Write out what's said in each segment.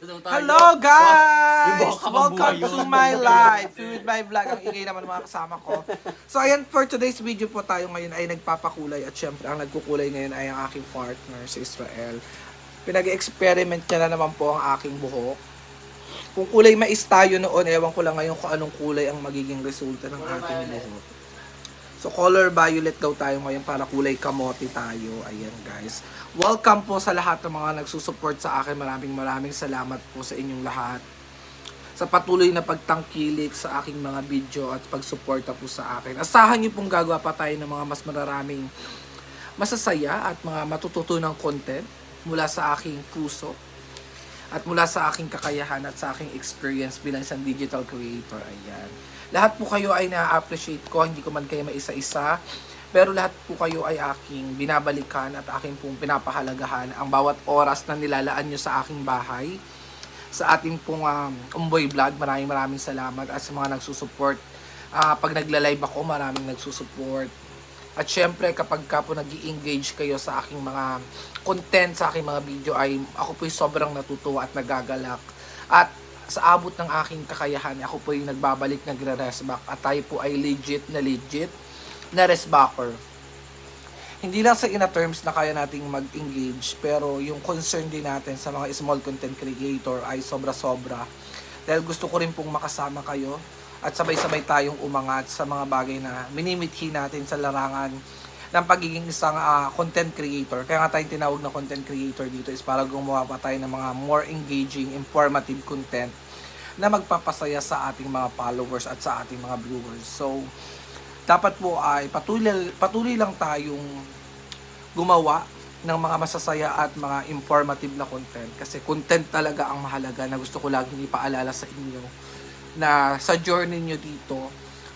Hello guys! Welcome to my life with my vlog. Ang ingay naman mga kasama ko. So ayan, for today's video po tayo ngayon ay nagpapakulay at syempre ang nagkukulay ngayon ay ang aking partner si Israel. Pinag-experiment niya na naman po ang aking buhok. Kung kulay mais tayo noon, ewan ko lang ngayon kung anong kulay ang magiging resulta ng aking buhok. So color violet daw tayo ngayon para kulay kamote tayo. Ayan guys. Welcome po sa lahat ng mga nagsusupport sa akin. Maraming maraming salamat po sa inyong lahat. Sa patuloy na pagtangkilik sa aking mga video at pagsuporta po sa akin. Asahan niyo pong gagawa pa tayo ng mga mas mararaming masasaya at mga matututunang content mula sa aking puso at mula sa aking kakayahan at sa aking experience bilang isang digital creator. Ayan. Lahat po kayo ay na-appreciate ko, hindi ko man kayo maisa-isa. Pero lahat po kayo ay aking binabalikan at aking pong pinapahalagahan ang bawat oras na nilalaan nyo sa aking bahay. Sa ating pong um, Umboy Vlog, maraming maraming salamat at sa mga nagsusupport. Ah, pag nagla-live ako, maraming nagsusupport. At syempre, kapag ka po nag engage kayo sa aking mga content, sa aking mga video, ay ako po'y sobrang natutuwa at nagagalak. At sa abot ng aking kakayahan, ako po'y nagbabalik, nagre-rest back. At tayo po ay legit na legit na rest backer. Hindi lang sa ina terms na kaya nating mag-engage, pero yung concern din natin sa mga small content creator ay sobra-sobra. Dahil gusto ko rin pong makasama kayo at sabay-sabay tayong umangat sa mga bagay na minimithi natin sa larangan ng pagiging isang ah, content creator. Kaya nga tayong tinawag na content creator dito is para gumawa pa tayo ng mga more engaging, informative content na magpapasaya sa ating mga followers at sa ating mga viewers. So, dapat po ay patuloy, patuloy lang tayong gumawa ng mga masasaya at mga informative na content. Kasi content talaga ang mahalaga na gusto ko laging ipaalala sa inyo na sa journey nyo dito,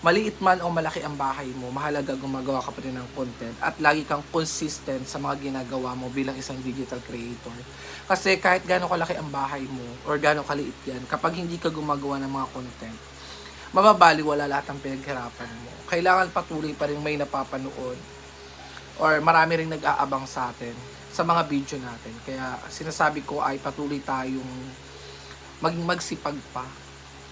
maliit man o malaki ang bahay mo, mahalaga gumagawa ka pa rin ng content at lagi kang consistent sa mga ginagawa mo bilang isang digital creator. Kasi kahit gaano kalaki ang bahay mo or gaano kaliit yan, kapag hindi ka gumagawa ng mga content, mababaliwala lahat ng pinaghirapan mo. Kailangan patuloy pa rin may napapanood or marami rin nag-aabang sa atin sa mga video natin. Kaya sinasabi ko ay patuloy tayong maging magsipag pa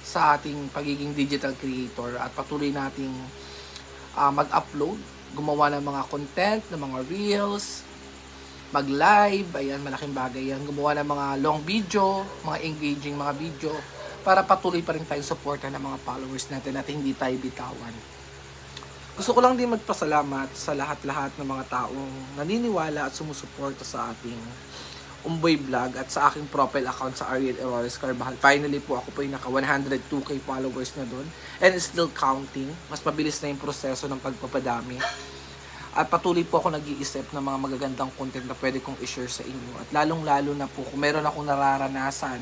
sa ating pagiging digital creator at patuloy nating ah, mag-upload, gumawa ng mga content, ng mga reels, mag-live, ayan, malaking bagay yan. Gumawa ng mga long video, mga engaging mga video, para patuloy pa rin tayong supportan ng mga followers natin at hindi tayo bitawan. Gusto ko lang din magpasalamat sa lahat-lahat ng mga taong naniniwala at sumusuporta sa ating Umboy Vlog at sa aking profile account sa Ariel Erores Carvajal. Finally po ako po yung naka 102k followers na doon and still counting. Mas mabilis na yung proseso ng pagpapadami. At patuloy po ako nag-iisip ng mga magagandang content na pwede kong i-share sa inyo. At lalong-lalo na po kung meron akong nararanasan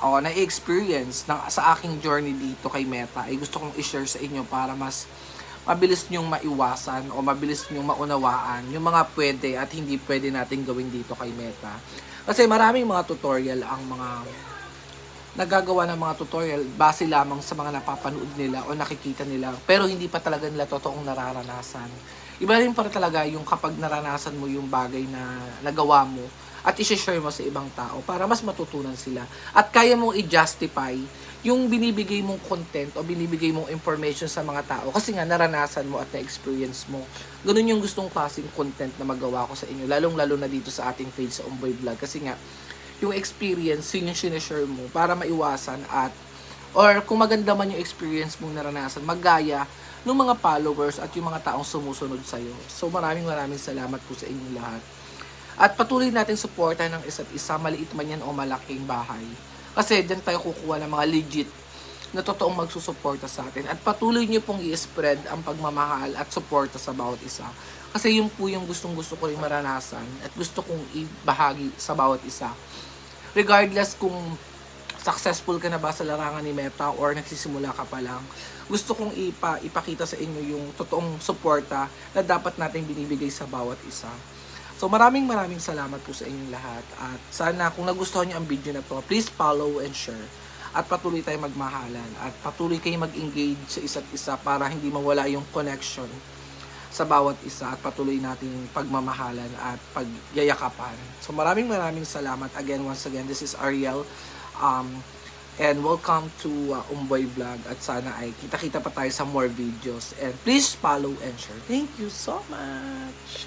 o na-experience ng, sa aking journey dito kay Meta, ay gusto kong i-share sa inyo para mas mabilis nyong maiwasan o mabilis nyong maunawaan yung mga pwede at hindi pwede natin gawin dito kay Meta. Kasi maraming mga tutorial ang mga nagagawa ng mga tutorial base lamang sa mga napapanood nila o nakikita nila pero hindi pa talaga nila totoong nararanasan. Iba rin para talaga yung kapag naranasan mo yung bagay na nagawa mo at i-share mo sa ibang tao para mas matutunan sila at kaya mong i-justify yung binibigay mong content o binibigay mong information sa mga tao kasi nga naranasan mo at na-experience mo. Ganun yung gustong klaseng content na magawa ko sa inyo, lalong-lalo na dito sa ating page sa Umboy Vlog kasi nga yung experience, yun yung sinishare mo para maiwasan at or kung maganda man yung experience mong naranasan, magaya ng mga followers at yung mga taong sumusunod sa'yo. So maraming maraming salamat po sa inyong lahat. At patuloy natin suporta ng isa't isa, maliit man yan o malaking bahay. Kasi dyan tayo kukuha ng mga legit na totoong magsusuporta sa atin. At patuloy nyo pong i-spread ang pagmamahal at suporta sa bawat isa. Kasi yun po yung gustong gusto ko rin maranasan at gusto kong ibahagi sa bawat isa. Regardless kung successful ka na ba sa larangan ni Meta or nagsisimula ka pa lang, gusto kong ipa, ipakita sa inyo yung totoong suporta na dapat natin binibigay sa bawat isa. So maraming maraming salamat po sa inyong lahat at sana kung nagustuhan niyo ang video na to, please follow and share at patuloy tayong magmahalan at patuloy kayong mag-engage sa isa't isa para hindi mawala yung connection sa bawat isa at patuloy nating pagmamahalan at pagyayakapan. So maraming maraming salamat. Again, once again, this is Ariel. Um, and welcome to uh, Umboy Vlog. At sana ay kita-kita pa tayo sa more videos. And please follow and share. Thank you so much!